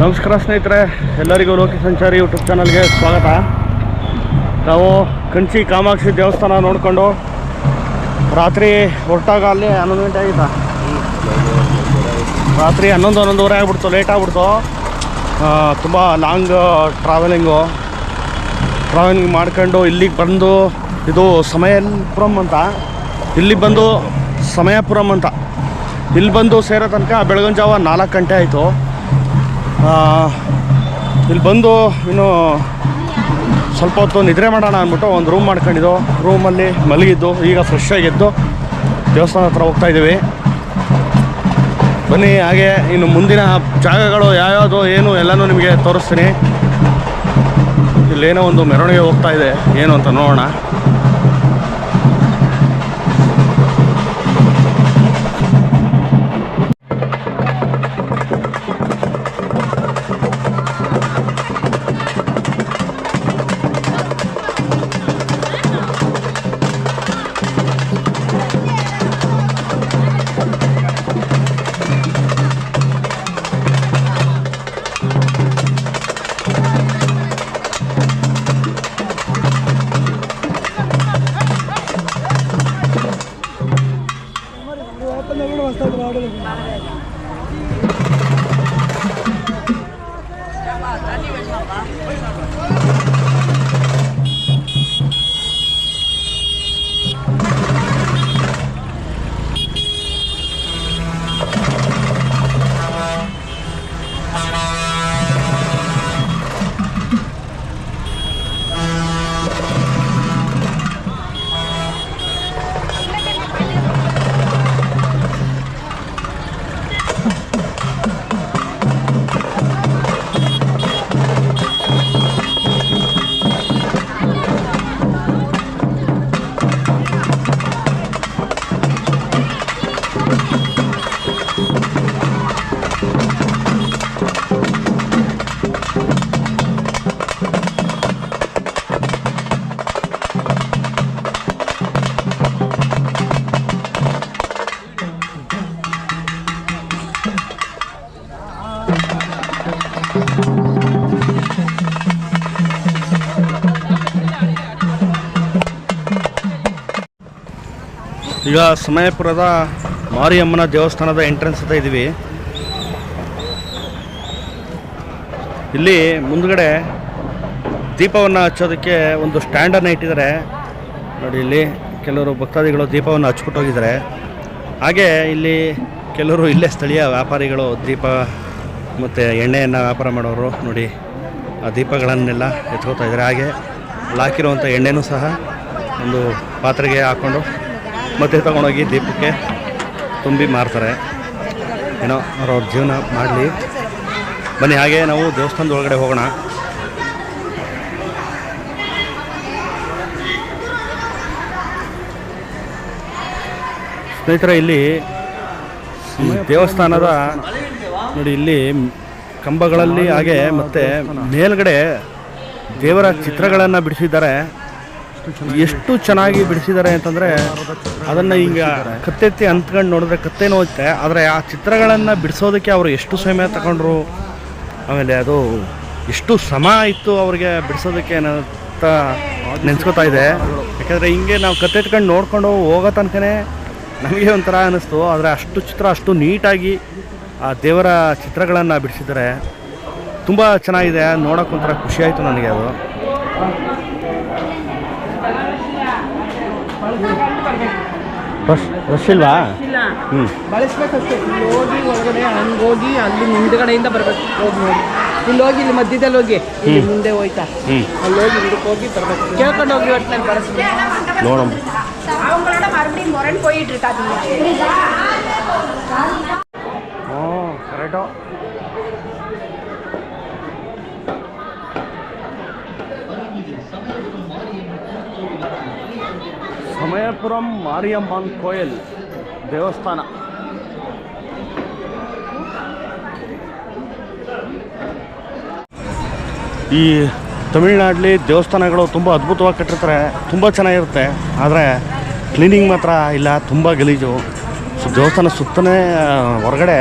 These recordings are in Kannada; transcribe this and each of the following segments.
ನಮಸ್ಕಾರ ಸ್ನೇಹಿತರೆ, ಎಲ್ಲರಿಗೂ ಲೋಕಿ ಸಂಚಾರಿ ಯೂಟ್ಯೂಬ್ ಚಾನಲ್ಗೆ ಸ್ವಾಗತ. ನಾವು ಕಂಚಿ ಕಾಮಾಕ್ಷಿ ದೇವಸ್ಥಾನ ನೋಡಿಕೊಂಡು ರಾತ್ರಿ ಹೊರಟಾಗ ಅಲ್ಲಿ ಹನ್ನೊಂದು ಗಂಟೆ ಆಗಿತ್ತ? ರಾತ್ರಿ ಹನ್ನೊಂದು, ಹನ್ನೊಂದುವರೆ ಆಗ್ಬಿಡ್ತು ಲೇಟ್ ಆಗ್ಬಿಡ್ತು. ತುಂಬ ಲಾಂಗ್ ಟ್ರಾವೆಲಿಂಗು ಟ್ರಾವೆಲಿಂಗ್ ಮಾಡ್ಕೊಂಡು ಇಲ್ಲಿಗೆ ಬಂದು, ಇದು ಸಮಯಪುರಂ ಅಂತ. ಇಲ್ಲಿ ಬಂದು ಸಮಯಪುರಂ ಅಂತ. ಇಲ್ಲಿ ಬಂದು ಸೇರೋ ತನಕ ಬೆಳಗಿನ ಜಾವ ನಾಲ್ಕು ಗಂಟೆ ಆಯಿತು. ಇಲ್ಲಿ ಬಂದು ಇನ್ನು ಸ್ವಲ್ಪ ಹೊತ್ತು ನಿದ್ರೆ ಮಾಡೋಣ ಅಂದ್ಬಿಟ್ಟು ಒಂದು ರೂಮ್ ಮಾಡ್ಕೊಂಡಿದ್ದು. ರೂಮಲ್ಲಿ ಮಲಗಿದ್ದು, ಈಗ ಫ್ರೆಶ್ ಆಗಿದ್ದು ದೇವಸ್ಥಾನ ಹತ್ರ ಹೋಗ್ತಾ ಇದ್ದೀವಿ. ಬನ್ನಿ, ಹಾಗೆ ಇನ್ನು ಮುಂದಿನ ಜಾಗಗಳು ಯಾವ್ಯಾವುದು, ಏನು ಎಲ್ಲನೂ ನಿಮಗೆ ತೋರಿಸ್ತೀನಿ. ಇಲ್ಲೇನೋ ಒಂದು ಮೆರವಣಿಗೆ ಹೋಗ್ತಾ ಇದೆ, ಏನು ಅಂತ ನೋಡೋಣ. ಈಗ ಸಮಯಪುರದ ಮಾರಿಯಮ್ಮನ ದೇವಸ್ಥಾನದ ಎಂಟ್ರೆನ್ಸ್ ಅಂತ ಇದ್ದೀವಿ ಇಲ್ಲಿ ಮುಂದ್ಗಡೆ ದೀಪವನ್ನು ಹಚ್ಚೋದಕ್ಕೆ ಒಂದು ಸ್ಟ್ಯಾಂಡನ್ನು ಇಟ್ಟಿದ್ದಾರೆ. ನೋಡಿ ಇಲ್ಲಿ ಕೆಲವರು ಭಕ್ತಾದಿಗಳು ದೀಪವನ್ನು ಹಚ್ಬಿಟ್ಟು ಹೋಗಿದ್ದಾರೆ. ಹಾಗೆ ಇಲ್ಲಿ ಕೆಲವರು ಇಲ್ಲೇ ಸ್ಥಳೀಯ ವ್ಯಾಪಾರಿಗಳು ದೀಪ ಮತ್ತು ಎಣ್ಣೆಯನ್ನು ವ್ಯಾಪಾರ ಮಾಡೋರು ನೋಡಿ ಆ ದೀಪಗಳನ್ನೆಲ್ಲ ಎತ್ಕೋತಾ ಇದ್ದಾರೆ. ಹಾಗೆ ಹಾಕಿರುವಂಥ ಎಣ್ಣೆನೂ ಸಹ ಒಂದು ಪಾತ್ರೆಗೆ ಹಾಕ್ಕೊಂಡು ಮತ್ತೆ ತಗೊಂಡೋಗಿ ದೀಪಕ್ಕೆ ತುಂಬಿ ಮಾರ್ತಾರೆ. ಏನೋ ಅವ್ರವ್ರ ಜೀವನ ಮಾಡಲಿ. ಬನ್ನಿ, ಹಾಗೆ ನಾವು ದೇವಸ್ಥಾನದ ಒಳಗಡೆ ಹೋಗೋಣ. ಸ್ನೇಹಿತರೆ, ಇಲ್ಲಿ ದೇವಸ್ಥಾನದ ನೋಡಿ, ಇಲ್ಲಿ ಕಂಬಗಳಲ್ಲಿ ಹಾಗೆ ಮತ್ತೆ ಮೇಲ್ಗಡೆ ದೇವರ ಚಿತ್ರಗಳನ್ನು ಬಿಡಿಸಿದ್ದಾರೆ. ಎಷ್ಟು ಚೆನ್ನಾಗಿ ಬಿಡಿಸಿದ್ದಾರೆ ಅಂತಂದರೆ ಅದನ್ನು ಈಗ ಕತ್ತೆತ್ತಿ ಅಂತ್ಕೊಂಡು ನೋಡಿದ್ರೆ ಕತ್ತೆ ನೋಯುತ್ತೆ. ಆದರೆ ಆ ಚಿತ್ರಗಳನ್ನು ಬಿಡಿಸೋದಕ್ಕೆ ಅವರು ಎಷ್ಟು ಸಮಯ ತಗೊಂಡ್ರು? ಆಮೇಲೆ ಅದು ಎಷ್ಟು ಶ್ರಮ ಇತ್ತು ಅವ್ರಿಗೆ ಬಿಡಿಸೋದಕ್ಕೆ ಅಂತ ನೆನ್ಸ್ಕೊತಾ ಇದೆ. ಯಾಕಂದರೆ ಹಿಂಗೆ ನಾವು ಕತ್ತೆತ್ಕೊಂಡು ನೋಡ್ಕೊಂಡು ಹೋಗೋ ತನಕನೇ ನಮಗೆ ಒಂಥರ ಅನ್ನಿಸ್ತು. ಆದರೆ ಅಷ್ಟು ಚಿತ್ರ ಅಷ್ಟು ನೀಟಾಗಿ ಆ ದೇವರ ಚಿತ್ರಗಳನ್ನು ಬಿಡಿಸಿದ್ದಾರೆ. ತುಂಬ ಚೆನ್ನಾಗಿದೆ. ನೋಡೋಕೆ ಒಂಥರ ಖುಷಿ ಆಯಿತು ನನಗೆ ಅದು. ರಶ್ ರಶ್ ಇಲ್ವಾ ಇಲ್ಲ ಹ್ಞೂ ಬಳಸ್ಬೇಕಷ್ಟೇ ಇಲ್ಲಿ ಹೋಗಿ ಒಳಗಡೆ ಹಂಗೋಗಿ ಅಲ್ಲಿ ಮುಂದ್ಗಡೆಯಿಂದ ಬರ್ಬೇಕು ಹೋಗಿ ನೋಡಿ ಇಲ್ಲಿ ಹೋಗಿ ಇಲ್ಲಿ ಮಧ್ಯದಲ್ಲಿ ಹೋಗಿ ಇಲ್ಲಿ ಮುಂದೆ ಹೋಯ್ತಾ ಹ್ಞೂ ಅಲ್ಲಿ ಹೋಗಿ ಹಿಂದಕ್ಕೆ ಹೋಗಿ ಬರ್ಬೇಕು ಕೇಳ್ಕೊಂಡು ಹೋಗಿ ಒಟ್ಟಿನಲ್ಲಿ ಬಳಸ್ಬೇಕು ನೋಡಮ್ಮ அவங்களோட மறுபடியும் முரண் போயிட்டு இருக்காதீங்க ಸಮಯಪುರಂ ಮಾರಿಯಮ್ಮನ್ ಕೋಯಲ್ ದೇವಸ್ಥಾನ. ಈ ತಮಿಳ್ನಾಡಲ್ಲಿ ದೇವಸ್ಥಾನಗಳು ತುಂಬ ಅದ್ಭುತವಾಗಿ ಕಟ್ಟಿರ್ತಾರೆ, ತುಂಬ ಚೆನ್ನಾಗಿರುತ್ತೆ. ಆದರೆ ಕ್ಲೀನಿಂಗ್ ಮಾತ್ರ ಇಲ್ಲ, ತುಂಬ ಗಲೀಜು. ಸೊ ದೇವಸ್ಥಾನ ಸುತ್ತನೇ ಹೊರಗಡೆ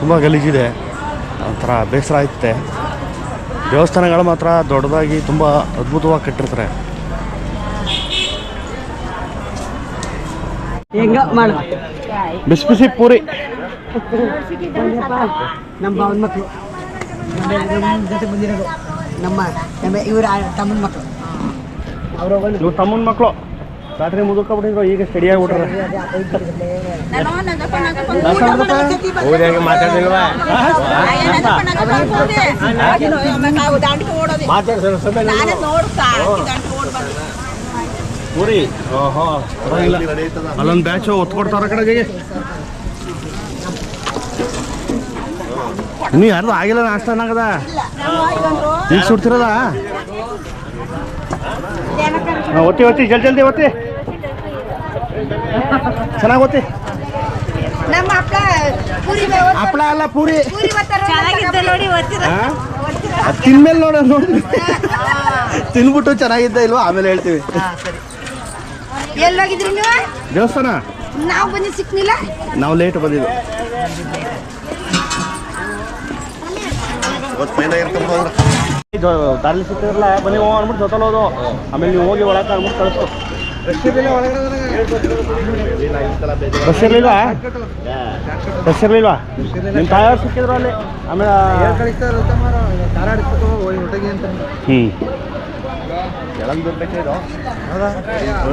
ತುಂಬ ಗಲೀಜಿದೆ. ಒಂಥರ ಬೇಸರ ಆಯ್ತೆ ದೇವಸ್ಥಾನಗಳು ಮಾತ್ರ ದೊಡ್ಡದಾಗಿ ತುಂಬ ಅದ್ಭುತವಾಗಿ ಕಟ್ಟಿರ್ತಾರೆ. ಹೆಂಗ ಮಾಡ. ಬಿಸಿ ಬಿಸಿ ಪೂರಿ. ನಮ್ಮ ಭಾವನ ಮಕ್ಕಳು ನಮ್ಮ ಜೊತೆ ಬಂದಿರೋದು ನಮ್ಮ ನಮ್ಮ ಇವ್ರ ತಮ್ಮನ ಮಕ್ಕಳು ಅವರು ತಮ್ಮನ ಮಕ್ಕಳು ರಾತ್ರಿ ಮುದುಕೊಬಿಟ್ಟಿದ್ರು ಈಗ ಸ್ಟಡಿ ಆಗ್ಬಿಟ್ರೆ ಪೂರಿ ಅಲ್ಲೊಂದು ಬ್ಯಾಚ್ ಒತ್ತು ಕೊಡ್ತಾರ ಕಡೆಗೆ. ನೀ ಯಾರ್ದು ಆಗಿಲ್ಲ ನಾಷ್ಟ ಅನ್ನಕದ ಈಗ ಸುಡ್ತಿರದ? ಒತ್ತಿ ಒತ್ತಿ ಜಲ್ ಜಲ್ದಿ ಒತ್ತಿ. ಚೆನ್ನಾಗಿ ಒತ್ತಿ. ನಮ್ಮ ಹಪ್ಳ ಅಲ್ಲ ಪೂರಿ. ತಿನ್ಮೇಲೆ ನೋಡ ನೋಡಿ. ತಿನ್ಬಿಟ್ಟು ಚೆನ್ನಾಗಿದ್ದ ಇಲ್ವಾ? ಆಮೇಲೆ ಹೇಳ್ತೀವಿ. ಎಲ್ಲೋಗಿದ್ರಿ ನೀವು? ದೇವಸ್ಥಾನ? ನಾವು ಬಂದು ಸಿಕ್ನಿಲ್ಲ? ನಾವು ಲೇಟ್ ಬಂದಿದ್ದು ಇದು ದಾರಿ ಸಿಕ್ತಿರಲ್ಲ ಬನ್ನಿ ಹೋಗಿ ಅಂದ್ಬಿಟ್ಟು ಜೊತೆಲೋದು ಆಮೇಲೆ ನೀವು ಹೋಗಿ ಒಳಗೆ ಅಂದ್ಬಿಟ್ಟು ಕಳಿಸ್ತು ಬಸ್ ಇರ್ಲಿಲ್ವಾ? ಬಸ್ ಇರ್ಲಿಲ್ವಾ? ನಿಮ್ಮ ತಾಯವ್ರು ಸಿಕ್ಕಿದ್ರು ಅಲ್ಲಿ. ಆಮೇಲೆ ಹ್ಞೂ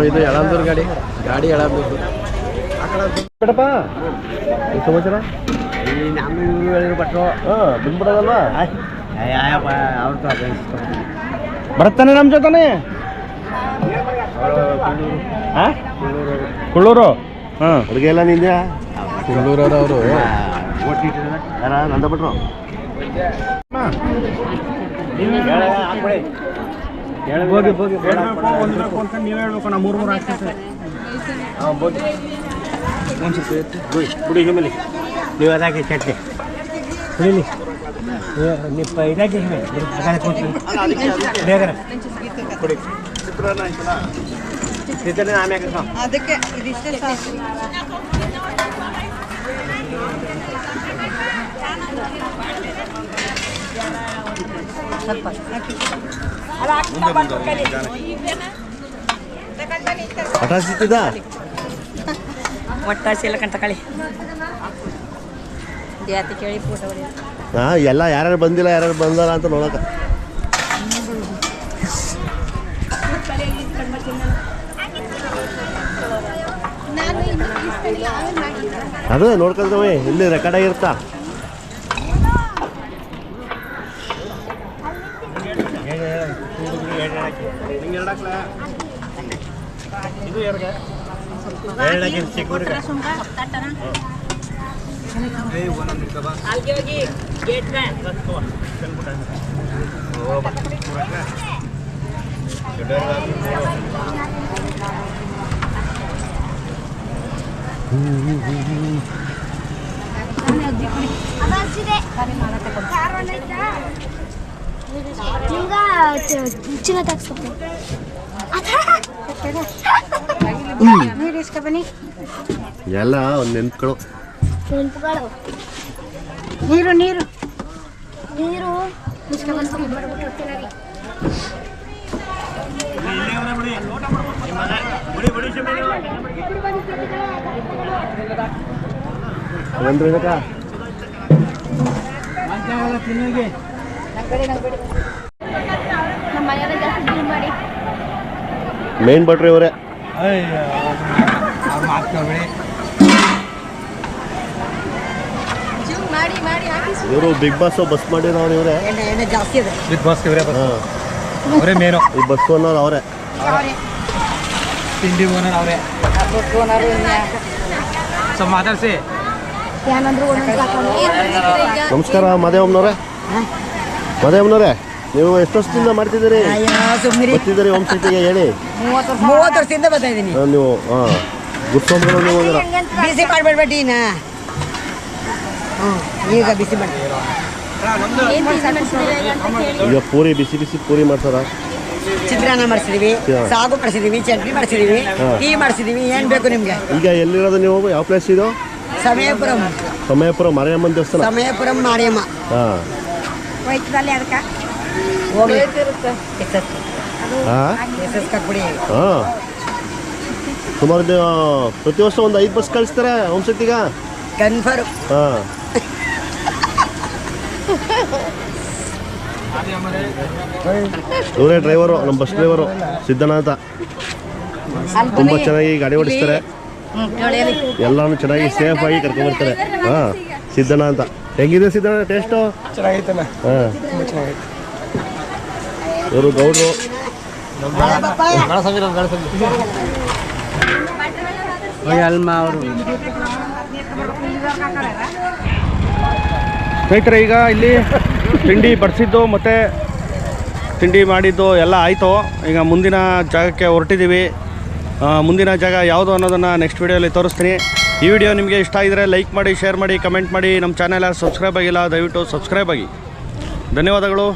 ಇದು? ಯಳಂದೂರು ಗಾಡಿ. ಗಾಡಿ ಯಳಂದೂರು. ಬಿಡಪ್ಪ ಸಮಾಚಾರ? ಹಾಂ ಬಿಡ್ಬಿಡೋದಲ್ವಾ ಬರ್ತಾನೆ ನಮ್ಮ ಜೊತೆನೆ? ಕುಳ್ಳೂರು. ಹಾಂ. ಹುಡುಗಿ ಎಲ್ಲ ನಿಂದ್ಯಾ? ಕುಳ್ಳೂರವ್ರು ಅವರು. ನಂದ ಬಿಟ್ರು ಹೋಗಿ ಹೋಗಿ ನೀವು ಹೇಳ್ಬೇಕು ನಾ ಮೂರು ಮೂರು ಹಾಕ್ತೀನಿ ಹಾಂ ಬೋಗಿ ಬಿಡಿ ಹಿಮೇಲಿ ನೀವು ಅದಾಗೆ ಚಟ್ನಿ ಕುಡೀಲಿ ನಿಪ್ಪ ಇದಾಗೆ ಬೇಗ ಕೊಡಿ ಚಿತ್ರಾನ್ನ ಆಮ್ಯಾಗ ಹಾಕು. ಅದಕ್ಕೆ ಇದಿಷ್ಟೇ ಸಾಕು ಒಟ್ಟಾಸಿ ಎಲ್ಲ ಯಾರು ಕಳಿ ಜಾತಿ ಕೇಳಿ ಫೋಟೋ ಹಾಂ ಎಲ್ಲ ಯಾರ್ಯಾರು ಬಂದಿಲ್ಲ ಯಾರ್ಯಾರು ಬಂದಾರ ಅಂತ ನೋಡಕ. ಅದೇ ನೋಡ್ಕೊಂಡ್ರವೆ ಇಲ್ಲಿ ರೆಕಾರ್ಡ್ ಆಗಿರ್ತಾ ಗೇಟ್ ಚಿನ್ನ ತೆಗ್ಸ್ಕೊತೀನಿ ನೀರು ಇಸ್ಕೊ ಬನ್ನಿ ಎಲ್ಲ ಒಂದು ನೆನ್ಪುಗಳು. ನೆನಪುಗಳು. ನೀರು ನೀರು. ನೀರು. ಬರ್ಬಿಟ್ಟು ಹೋಗ್ತೀನಿ ಅಂದ್ರೆ ನಂಗೆ ನಮ್ಮ ಮೇನ್ ಭಟ್ರಿ ಅವರೇ ಮಾಡಿ ಮಾಡಿ ಹಾಕಿ ಇವರು ಬಿಗ್ ಬಾಸ್ ಬಸ್ ಮಾಡಿರೋರು ಇವರೇ ಎಣ್ಣೆ ಎಣ್ಣೆ ಜಾಸ್ತಿ ಇದೆ ಬಿಗ್ ಬಾಸ್ ಇವರೇ ಹಾಂ ಅವರೇ ಮೇನು ಈ ಬಸ್ ಅನ್ನೋರು ಅವರೇ ತಿಂಡಿ ಓನರ್ ಅವರೇ ಸೊ ಮಾತಾಡ್ಸಿ ಏನಂದ್ರು ಒಂದೊಂದು ಸಾಕೊಂಡು ನಮಸ್ಕಾರ ಮಾದೇವಮ್ಮನವ್ರೆ ಮಾದೇವಮ್ಮನವ್ರೆ ನೀವು ಎಷ್ಟು ವರ್ಷದಿಂದ ಮಾಡ್ತಿದ್ದೀರಿ ಬರ್ತಿದ್ದೀರಿ ಹೋಮ್ ಸಿಟಿಗೆ ಹೇಳಿ. ಮೂವತ್ತು ವರ್ಷದಿಂದ ಬರ್ತಾ ಇದ್ದೀನಿ. ಆ, ನೀವು ಹಾಂ. ಗುರ್ಸ್ಕೊಂಡ್ರು ನೀವು ಹೋಗಿರ ಬಿಸಿ ಮಾಡ್ಬೇಡ್ಬೇಡಿ ನಾ ಹ್ಞೂ ಈಗ ಬಿಸಿ ಮಾಡಿ. ಈಗ ಪೂರಿ ಬಿಸಿ ಬಿಸಿ ಪೂರಿ ಮಾಡ್ತಾರ? ಚಿತ್ರಾನ್ನ ಮಾಡಿಸಿದೀವಿ ಹಾ. ಸಾಗು ಮಾಡಿಸಿದೀವಿ ಚಟ್ನಿ ಮಾಡಿಸಿದೀವಿ ಹಾ. ಟೀ ಮಾಡಿಸಿದೀವಿ ಏನ್ ಬೇಕು ನಿಮ್ಗೆ? ಈಗ ಎಲ್ಲಿರೋದು ನೀವು? ಯಾವ ಪ್ಲೇಸ್ ಇದು? ಸಮಯಪುರಂ. ಸಮಯಪುರ ಮಾರಿಯಮ್ಮನ ದೇವಸ್ಥಾನ? ಸಮಯಪುರಂ ಮಾರಿಯಮ್ಮ. ಹಾಂ. ವೈಟ್ ಅದಕ್ಕೆ. ಹಾಂ? ಸುಮಾರು ಪ್ರತಿ ವರ್ಷ ಒಂದು ಐದು ಬಸ್ ಕಳಿಸ್ತಾರೆ ಹೋಮ್ಸೆಟ್ಟಿಗ ಕನ್ಫರ್ಮ್. ಹಾಂ. ಇವರೇ ಡ್ರೈವರು ನಮ್ಮ ಬಸ್ ಡ್ರೈವರು ಸಿದ್ಧನಾಥ ತುಂಬಾ ತುಂಬ ಚೆನ್ನಾಗಿ ಗಾಡಿ ಓಡಿಸ್ತಾರೆ. ಎಲ್ಲಾನು ಚೆನ್ನಾಗಿ ಸೇಫ್ ಆಗಿ ಕರ್ಕೊಂಡ್ಬರ್ತಾರೆ ಹಾಂ ಹಾ ಅಂತ ಹೆಂಗಿದೆ ಸಿದ್ಧನಾಥ ಟೇಸ್ಟು ಚೆನ್ನಾಗೈತಣ್ಣ ಹಾಂ. ಇವರು ಗೌಡ್ರು. ಅಲ್ಮ ಅವರು. ಸ್ನೇಹಿತರೆ ಈಗ ಇಲ್ಲಿ ತಿಂಡಿ ಬಡಿಸಿದ್ದು ಮತ್ತು ತಿಂಡಿ ಮಾಡಿದ್ದು ಎಲ್ಲ ಆಯಿತು. ಈಗ ಮುಂದಿನ ಜಾಗಕ್ಕೆ ಹೊರಟಿದ್ದೀವಿ. ಮುಂದಿನ ಜಾಗ ಯಾವುದು ಅನ್ನೋದನ್ನು ನೆಕ್ಸ್ಟ್ ವೀಡಿಯೋಲಿ ತೋರಿಸ್ತೀನಿ. ಈ ವಿಡಿಯೋ ನಿಮಗೆ ಇಷ್ಟ ಆಗಿದರೆ ಲೈಕ್ ಮಾಡಿ ಶೇರ್ ಮಾಡಿ ಕಮೆಂಟ್ ಮಾಡಿ. ನಮ್ಮ ಚಾನೆಲ್ ಸಬ್ಸ್ಕ್ರೈಬ್ ಆಗಿಲ್ಲ ದಯವಿಟ್ಟು ಸಬ್ಸ್ಕ್ರೈಬ್ ಆಗಿ. ಧನ್ಯವಾದಗಳು.